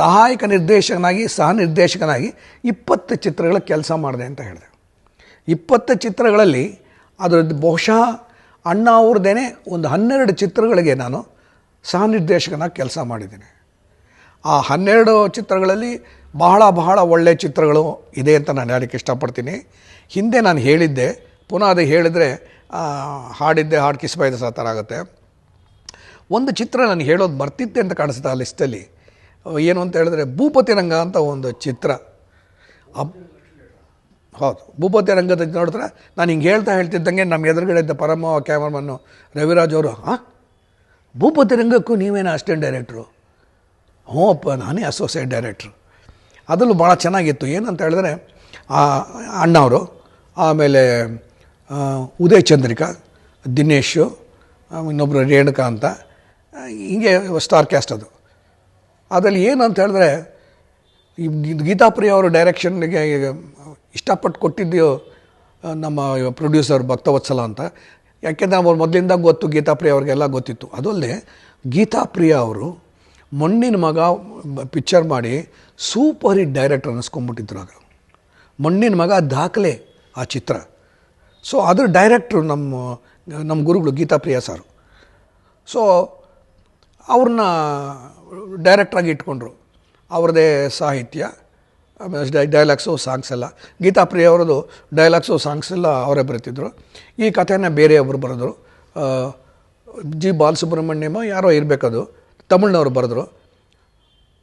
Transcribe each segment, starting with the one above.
ಸಹಾಯಕ ನಿರ್ದೇಶಕನಾಗಿ, ಸಹ ನಿರ್ದೇಶಕನಾಗಿ ಇಪ್ಪತ್ತು ಚಿತ್ರಗಳ ಕೆಲಸ ಮಾಡಿದೆ ಅಂತ ಹೇಳಿದೆ. ಇಪ್ಪತ್ತು ಚಿತ್ರಗಳಲ್ಲಿ ಅದರದ್ದು ಬಹುಶಃ ಅಣ್ಣ ಅವ್ರದ್ದೇನೆ ಒಂದು ಹನ್ನೆರಡು ಚಿತ್ರಗಳಿಗೆ ನಾನು ಸಹ ನಿರ್ದೇಶಕನಾಗಿ ಕೆಲಸ ಮಾಡಿದ್ದೀನಿ. ಆ ಹನ್ನೆರಡು ಚಿತ್ರಗಳಲ್ಲಿ ಬಹಳ ಬಹಳ ಒಳ್ಳೆಯ ಚಿತ್ರಗಳು ಇದೆ ಅಂತ ನಾನು ಹೇಳಕ್ಕೆ ಇಷ್ಟಪಡ್ತೀನಿ. ಹಿಂದೆ ನಾನು ಹೇಳಿದ್ದೆ, ಪುನಃ ಅದು ಹೇಳಿದರೆ ಹಾಡಿದ್ದೆ, ಹಾಡು ಕಿಸ್ಬೈದ ಸಹ ಆಗುತ್ತೆ. ಒಂದು ಚಿತ್ರ ನಾನು ಹೇಳೋದು ಬರ್ತಿತ್ತೆ ಅಂತ ಕಾಣಿಸುತ್ತೆ ಆ ಲಿಸ್ಟಲ್ಲಿ ಏನು ಅಂತ ಹೇಳಿದ್ರೆ ಭೂಪತಿ ರಂಗ ಅಂತ ಒಂದು ಚಿತ್ರ. ಅಬ್ ಹೌದು, ಭೂಪತಿ ರಂಗದ ನೋಡಿದ್ರೆ ನಾನು ಹಿಂಗೆ ಹೇಳ್ತಾ ಹೇಳ್ತಿದ್ದಂಗೆ ನಮ್ಮ ಎದುರುಗಡೆ ಇದ್ದ ಪರಮ ಕ್ಯಾಮರಾಮನ್ನು ರವಿರಾಜ್ ಅವರು ಹಾಂ ಭೂಪತಿ ರಂಗಕ್ಕೂ ನೀವೇನು ಅಸಿಸ್ಟೆಂಟ್ ಡೈರೆಕ್ಟ್ರು? ಹ್ಞೂ ಅಪ್ಪ, ನಾನೇ ಅಸೋಸಿಯೇಟ್ ಡೈರೆಕ್ಟ್ರು. ಅದರಲ್ಲೂ ಭಾಳ ಚೆನ್ನಾಗಿತ್ತು. ಏನಂತ ಹೇಳಿದ್ರೆ, ಆ ಅಣ್ಣವರು, ಆಮೇಲೆ ಉದಯ್ ಚಂದ್ರಿಕಾ, ದಿನೇಶು ಇನ್ನೊಬ್ಬರು ರೇಣುಕಾ ಅಂತ ಹಿಂಗೆ ಸ್ಟಾರ್ ಕ್ಯಾಸ್ಟ್ ಅದು. ಅದರಲ್ಲಿ ಅಂತ ಹೇಳಿದ್ರೆ, ಈ ಗೀತಾಪ್ರಿಯ ಅವರು ಡೈರೆಕ್ಷನ್ಗೆ ಇಷ್ಟಪಟ್ಟು ಕೊಟ್ಟಿದ್ದು ನಮ್ಮ ಪ್ರೊಡ್ಯೂಸರ್ ಭಕ್ತವತ್ಸಲ ಅಂತ. ಯಾಕೆಂದರೆ ಅವ್ರು ಮೊದಲಿಂದ ಗೊತ್ತು ಗೀತಾಪ್ರಿಯ ಅವ್ರಿಗೆಲ್ಲ ಗೊತ್ತಿತ್ತು. ಅದಲ್ಲದೆ ಗೀತಾಪ್ರಿಯ ಅವರು ಮಣ್ಣಿನ ಮಗ ಪಿಕ್ಚರ್ ಮಾಡಿ ಸೂಪರ್ ಹಿಟ್ ಡೈರೆಕ್ಟರ್ ಅನ್ನಿಸ್ಕೊಂಬಿಟ್ಟಿದ್ರು ಆಗ. ಮಣ್ಣಿನ ಮಗ ದಾಖಲೆ ಆ ಚಿತ್ರ. ಸೊ ಅದ್ರ ಡೈರೆಕ್ಟ್ರು ನಮ್ಮ ನಮ್ಮ ಗುರುಗಳು ಗೀತಾಪ್ರಿಯ ಸರ್. ಸೊ ಅವ್ರನ್ನ ಡೈರೆಕ್ಟ್ರಾಗಿ ಇಟ್ಕೊಂಡ್ರು. ಅವ್ರದ್ದೇ ಸಾಹಿತ್ಯ ಡೈ ಡೈಲಾಗ್ಸು ಸಾಂಗ್ಸ್ ಎಲ್ಲ. ಗೀತಾಪ್ರಿಯ ಅವರದು ಡೈಲಾಗ್ಸು ಸಾಂಗ್ಸ್ ಎಲ್ಲ ಅವರೇ ಬರೀತಿದ್ರು. ಈ ಕಥೆನ ಬೇರೆಯೊಬ್ಬರು ಬರೆದ್ರು. ಜಿ ಬಾಲಸುಬ್ರಹ್ಮಣ್ಯಮ ಯಾರೋ ಇರಬೇಕದು, ತಮಿಳ್ನವರು ಬರೆದ್ರು.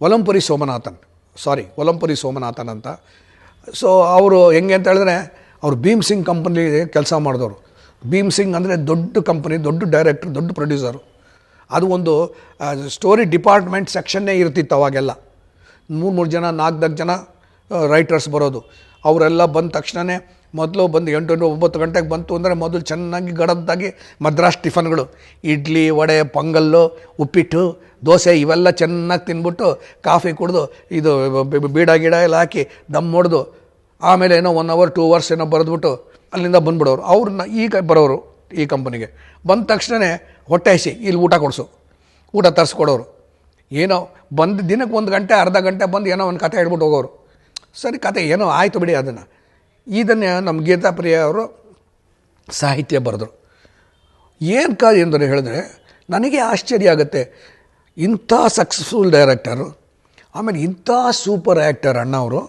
ಒಲಂಪುರಿ ಸೋಮನಾಥನ್ ಸಾರಿ ಒಲಂಪುರಿ ಸೋಮನಾಥನ್ ಅಂತ. ಸೊ ಅವರು ಹೆಂಗೆ ಅಂತ ಹೇಳಿದ್ರೆ, ಅವರು ಭೀಮ್ ಸಿಂಗ್ ಕಂಪ್ನಿ ಕೆಲಸ ಮಾಡಿದವರು. ಭೀಮ್ ಸಿಂಗ್ ಅಂದರೆ ದೊಡ್ಡ ಕಂಪ್ನಿ ದೊಡ್ಡ ಡೈರೆಕ್ಟ್ರ್ ದೊಡ್ಡ ಪ್ರೊಡ್ಯೂಸರು ಅದು ಒಂದು ಸ್ಟೋರಿ ಡಿಪಾರ್ಟ್ಮೆಂಟ್ ಸೆಕ್ಷನ್ನೇ ಇರ್ತಿತ್ತು ಅವಾಗೆಲ್ಲ. ಮೂರು ಮೂರು ಜನ, ನಾಲ್ಕು ಜನ ರೈಟರ್ಸ್ ಬರೋದು. ಅವರೆಲ್ಲ ಬಂದ ತಕ್ಷಣವೇ ಮೊದಲು ಬಂದು ಎಂಟು ಒಂಬತ್ತು ಗಂಟೆಗೆ ಬಂತು ಅಂದರೆ ಮೊದಲು ಚೆನ್ನಾಗಿ ಗಡದ್ದಾಗಿ ಮದ್ರಾಸ್ ಟಿಫನ್ಗಳು. ಇಡ್ಲಿ, ವಡೆ, ಪೊಂಗಲ್ಲು, ಉಪ್ಪಿಟ್ಟು, ದೋಸೆ ಇವೆಲ್ಲ ಚೆನ್ನಾಗಿ ತಿಂದ್ಬಿಟ್ಟು ಕಾಫಿ ಕುಡಿದು ಇದು ಬೀಡ, ಗಿಡ ಎಲ್ಲ ಹಾಕಿ ದಮ್ ಹೊಡೆದು ಆಮೇಲೆ ಏನೋ ಒನ್ ಅವರ್ ಟೂ ಅವರ್ಸ್ ಏನೋ ಬರೆದ್ಬಿಟ್ಟು ಅಲ್ಲಿಂದ ಬಂದ್ಬಿಡೋರು. ಅವ್ರನ್ನ ಈಗ ಬರೋರು ಈ ಕಂಪನಿಗೆ ಬಂದ ತಕ್ಷಣವೇ ಹೊಟ್ಟೆ ಹಸಿ, ಇಲ್ಲಿ ಊಟ ಕೊಡಿಸು. ಊಟ ತರಿಸ್ಕೊಡೋರು. ಏನೋ ಬಂದು ದಿನಕ್ಕೆ ಒಂದು ಗಂಟೆ, ಅರ್ಧ ಗಂಟೆ ಬಂದು ಏನೋ ಒಂದು ಕತೆ ಹೇಳ್ಬಿಟ್ಟು ಹೋಗೋರು. ಸರಿ ಕತೆ ಏನೋ ಆಯಿತು ಬಿಡಿ ಅದನ್ನು. ಇದನ್ನೇ ನಮ್ಮ ಗೀತಾಪ್ರಿಯ ಅವರು ಸಾಹಿತ್ಯ ಬರೆದ್ರು. ಏನು ಕ ಎಂದರೆ ಹೇಳಿದ್ರೆ, ನನಗೆ ಆಶ್ಚರ್ಯ ಆಗುತ್ತೆ. ಇಂಥ ಸಕ್ಸಸ್ಫುಲ್ ಡೈರೆಕ್ಟರು ಆಮೇಲೆ ಇಂಥ ಸೂಪರ್ ಆ್ಯಕ್ಟರ್ ಅಣ್ಣವರು,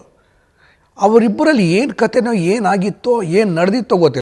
ಅವರಿಬ್ಬರಲ್ಲಿ ಏನು ಕತೆನೋ ಏನಾಗಿತ್ತೋ ಏನು ನಡೆದಿತ್ತೋ ಗೊತ್ತಿಲ್ಲ.